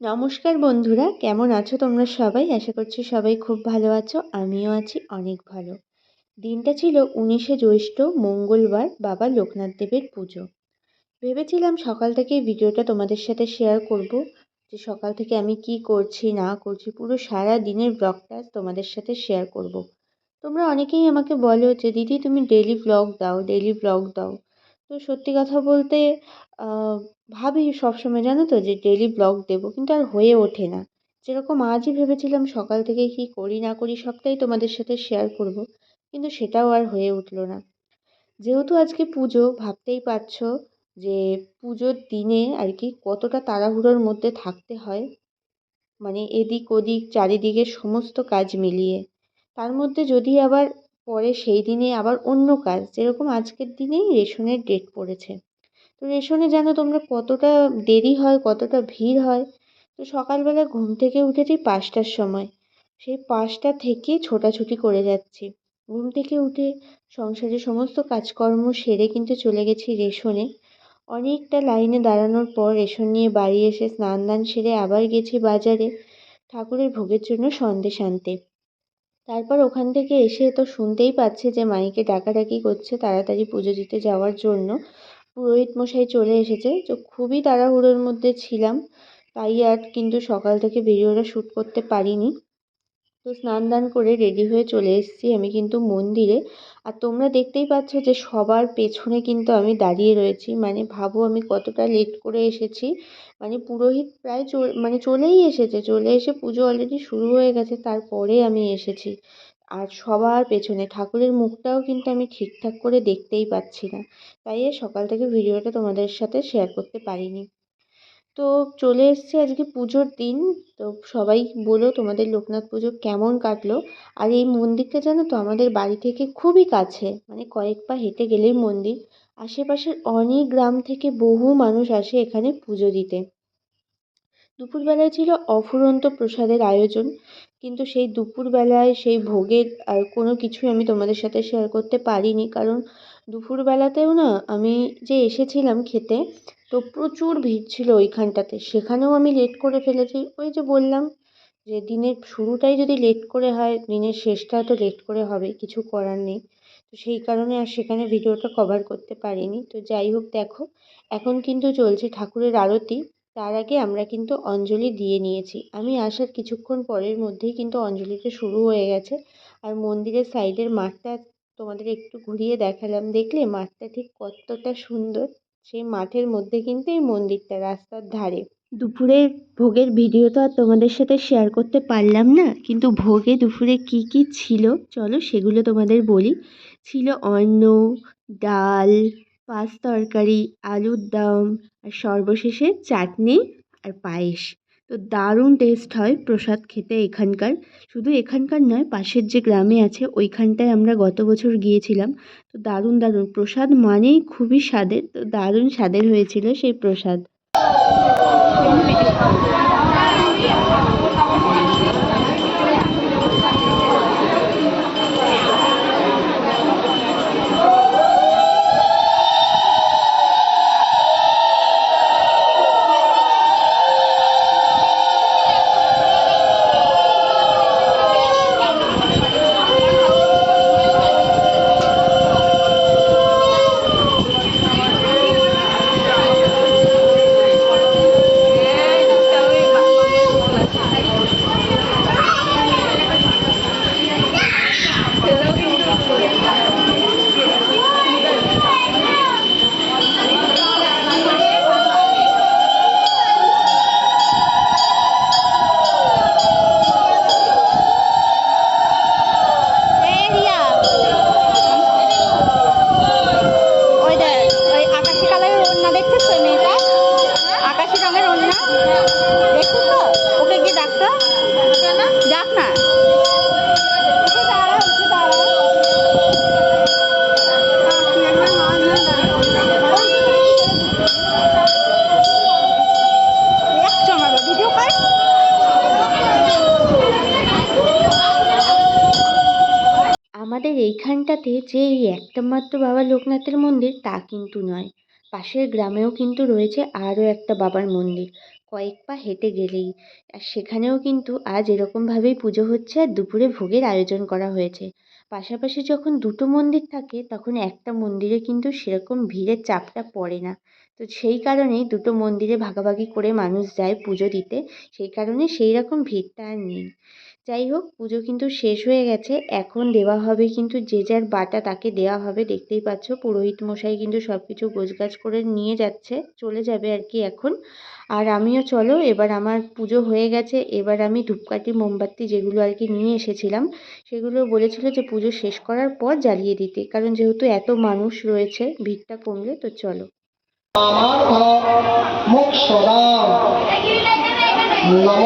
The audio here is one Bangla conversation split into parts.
নমস্কার বন্ধুরা, কেমন আছো তোমরা সবাই? আশা করছি সবাই খুব ভালো আছো, আমিও আছি অনেক ভালো। দিনটা ছিল উনিশে জ্যৈষ্ঠ, মঙ্গলবার, বাবা লোকনাথ দেবের পুজো। ভেবেছিলাম সকাল থেকে ভিডিওটা তোমাদের সাথে শেয়ার করব, যে সকাল থেকে আমি কি করছি, না করছি, পুরো সারা দিনের ব্লগটা তোমাদের সাথে শেয়ার করব। তোমরা অনেকেই আমাকে বলো যে, দিদি, তুমি ডেলি ব্লগ দাও ডেলি ব্লগ দাও। তো সত্যি কথা বলতে ভাবি সবসময়, জানো তো, যে ডেলি ব্লগ দেবো, কিন্তু আর হয়ে ওঠে না। যেরকম আজই ভেবেছিলাম সকাল থেকে কী করি, না করি, সবটাই তোমাদের সাথে শেয়ার করব, কিন্তু সেটাও আর হয়ে উঠল না। যেহেতু আজকে পুজো, ভাবতেই পারছ যে পুজোর দিনে আর কি কতটা তাড়াহুড়োর মধ্যে থাকতে হয় মানে এদিক ওদিক চারিদিকে সমস্ত কাজ মিলিয়ে। তার মধ্যে যদি আবার পরে সেই দিনে আবার অন্য কাজ, যেরকম আজকের দিনেই রেশনের ডেট পড়েছে। তো রেশনে জানো তোমরা কতটা দেরি হয়, কতটা ভিড় হয়। তো সকালবেলা ঘুম থেকে উঠেছি পাঁচটার সময়। সেই পাঁচটা থেকে ছোটাছুটি করে যাচ্ছি। ঘুম থেকে উঠে সংসারের সমস্ত কাজকর্ম সেরে কিন্তু চলে গেছি রেশনে অনেকটা লাইনে দাঁড়ানোর পর রেশন নিয়ে বাড়ি এসে স্নান দান সেরে আবার গেছি বাজারে ঠাকুরের ভোগের জন্য সন্দেশ আনতে। তারপর ওখান থেকে এসে তো শুনতেই পাচ্ছে যে মাইকে ডাকাডাকি করছে তাড়াতাড়ি পুজো দিতে যাওয়ার জন্য। পুরোহিত মশাই চলে এসেছে। তো খুবই তাড়াহুড়োর মধ্যে ছিলাম। তাই আর কিন্তু সকাল থেকে ভিডিওটা শ্যুট করতে পারিনি। তো স্নান দান করে রেডি হয়ে চলে এসেছি আমি কিন্তু মন্দিরে। আর তোমরা দেখতেই পাচ্ছ যে সবার পেছনে কিন্তু আমি দাঁড়িয়ে রয়েছি। মানে ভাবো আমি কতটা লেট করে এসেছি। মানে পুরোহিত প্রায় মানে চলেই এসেছে। চলে এসে পুজো অলরেডি শুরু হয়ে গেছে। তারপরে আমি এসেছি। আর সবার পেছনে ঠাকুরের মুখটাও কিন্তু আমি ঠিকঠাক করে দেখতেই পাচ্ছি না। তাই সকাল থেকে ভিডিওটা তোমাদের সাথে শেয়ার করতে পারিনি। তো চলে এসছে আজকে পুজোর দিন। তো সবাই বলো তোমাদের লোকনাথ পুজো কেমন কাটলো? আর এই মন্দিরটা জানো তো আমাদের বাড়ি থেকে খুবই কাছে মানে কয়েক পা হেঁটে গেলেই মন্দির। আশেপাশের অনেক গ্রাম থেকে বহু মানুষ আসে এখানে পুজো দিতে। দুপুরবেলায় ছিল অফুরন্ত প্রসাদের আয়োজন, কিন্তু সেই দুপুরবেলায়, সেই ভোগের আর কোনো কিছুই আমি তোমাদের সাথে শেয়ার করতে পারিনি। কারণ দুপুরবেলাতেও না আমি যে এসেছিলাম খেতে, তো প্রচুর ভিড় ছিল ওইখানটাতে। সেখানেও আমি লেট করে ফেলেছি। ওই যে বললাম যে দিনের শুরুটাই যদি লেট করে হয়, দিনের শেষটা তো লেট করে হবে, কিছু করার নেই। তো সেই কারণে আর সেখানে ভিডিওটা কভার করতে পারিনি। তো যাই হোক, দেখো, এখন কিন্তু চলছে ঠাকুরের আরতি। তার আগে আমরা কিন্তু অঞ্জলি দিয়ে নিয়েছি। আমি আসার কিছুক্ষণ পরের মধ্যেই কিন্তু অঞ্জলিটা শুরু হয়ে গেছে। আর মন্দিরের সাইডের মাঠটা তোমাদের একটু ঘুরিয়ে দেখালাম। দেখলে মাঠটা ঠিক কতটা সুন্দর। সেই মাঠের মধ্যে কিন্তু এই মন্দিরটা রাস্তার ধারে। দুপুরের ভোগের ভিডিও তো আর তোমাদের সাথে শেয়ার করতে পারলাম না। কিন্তু ভোগে দুপুরে কি কি ছিল? চলো সেগুলো তোমাদের বলি। ছিল অন্ন, ডাল পাঁচ তরকারি, আলুর দম, আর সর্বশেষে চাটনি আর পায়েস। তো দারুণ টেস্ট হয় প্রসাদ খেতে এখানকার। শুধু এখানকার নয়, পাশের যে গ্রামে আছে, ওইখানটায় আমরা গত বছর গিয়েছিলাম। তো দারুণ দারুণ। প্রসাদ মানেই খুবই স্বাদের। তো দারুণ স্বাদের হয়েছিল সেই প্রসাদ। আমাদের এইখানটাতে যে এই একটা মাত্র বাবা লোকনাথের মন্দির, তা কিন্তু নয়। পাশের গ্রামেও কিন্তু রয়েছে আরও একটা বাবার মন্দির। কয়েক পা হেঁটে গেলেই। আর সেখানেও কিন্তু আজ এরকমভাবেই পুজো হচ্ছে আর দুপুরে ভোগের আয়োজন করা হয়েছে। পাশাপাশি যখন দুটো মন্দির থাকে, তখন একটা মন্দিরে কিন্তু সেরকম ভিড়ের চাপটা পড়ে না। তো সেই কারণেই দুটো মন্দিরে ভাগাভাগি করে মানুষ যায় পুজো দিতে। সেই কারণে সেই রকম ভিড়টা আর নেই। যাই হোক, পুজো কিন্তু শেষ হয়ে গেছে। এখন দেওয়া হবে কিন্তু যে যার বাটা তাকে দেওয়া হবে। দেখতেই পাচ্ছ, পুরোহিত মশাই কিন্তু সব কিছু গোছগাছ করে নিয়ে যাচ্ছে। চলে যাবে আর কি এখন। আর আমিও চলো, এবার আমার পুজো হয়ে গেছে। এবার আমি ধূপকাঠি, মোমবাতি যেগুলো আর কি নিয়ে এসেছিলাম, সেগুলো বলেছিল যে পুজো শেষ করার পর জ্বালিয়ে দিতে। কারণ যেহেতু এত মানুষ রয়েছে, ভিড়টা কমলে তো চলো। মোক্ষদাম নম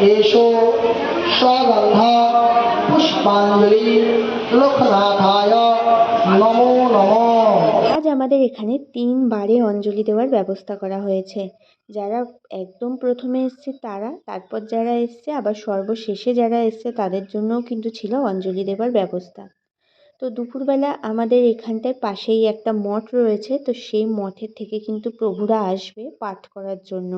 এষো সগন্ধা পুষ্পাঞ্জলি লোকনাথায় নমো নমঃ আজ আমাদের এখানে তিনবারে অঞ্জলি দেওয়ার ব্যবস্থা করা হয়েছে। যারা একদম প্রথমে এসছে তারা, তারপর যারা এসছে, আবার সর্বশেষে যারা এসছে তাদের জন্যও কিন্তু ছিল অঞ্জলি দেওয়ার ব্যবস্থা। তো দুপুরবেলা আমাদের এখানটায় পাশেই একটা মঠ রয়েছে, তো সেই মঠের থেকে কিন্তু প্রভুরা আসবে পাঠ করার জন্য।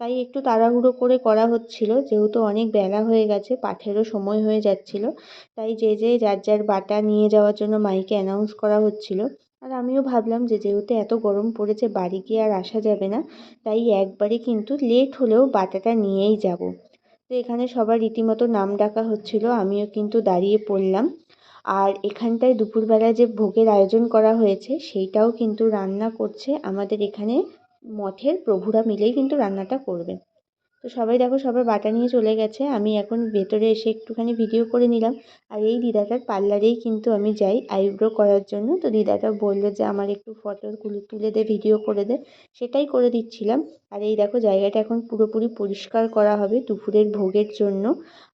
তাই একটু তাড়াহুড়ো করে করা হচ্ছিল, যেহেতু অনেক বেলা হয়ে গেছে, পাঠেরও সময় হয়ে যাচ্ছিল, তাই যে যে যার যার বাটা নিয়ে যাওয়ার জন্য মাইকে অ্যানাউন্স করা হচ্ছিল। আর আমিও ভাবলাম যে যেহেতু এত গরম পড়েছে, বাড়ি গিয়ে আর আসা যাবে না, তাই একবারে কিন্তু লেট হলেও বাটাটা নিয়েই যাব। তো এখানে সবার রীতিমতো নাম ডাকা হচ্ছিল, আমিও কিন্তু দাঁড়িয়ে পড়লাম। আর এখানটায় দুপুরবেলায় যে ভোগের আয়োজন করা হয়েছে, সেইটাও কিন্তু রান্না করছে আমাদের এখানে মঠের প্রভুরা মিলেই কিন্তু রান্নাটা করবে। তো সবাই দেখো, সবার বাটা নিয়ে চলে গেছে। আমি এখন ভেতরে এসে একটুখানি ভিডিও করে নিলাম। আর এই দিদাটার পার্লারেই কিন্তু আমি যাই আইব্রো করার জন্য। তো দিদাটা বলল যে, আমার একটু ফটো তুলে দে ভিডিও করে দে। সেটাই করে দিচ্ছিলাম। আর এই দেখো, জায়গাটা এখন পুরোপুরি পরিষ্কার করা হবে দুপুরের ভোগের জন্য।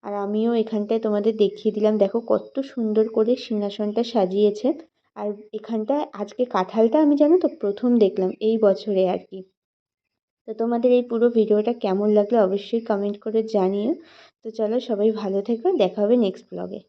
আর আমিও এখানটায় তোমাদের দেখিয়ে দিলাম। দেখো, কত সুন্দর করে সিংহাসনটা সাজিয়েছে। আর এখানটায় আজকে কাঁঠালটা আমি জানো তো প্রথম দেখলাম, এই বছরে আর কি। তো তোমাদের এই পুরো ভিডিওটা কেমন লাগল অবশ্যই কমেন্ট করে জানিও। তো চলো সবাই ভালো থেকো, দেখা হবে নেক্সট ব্লগে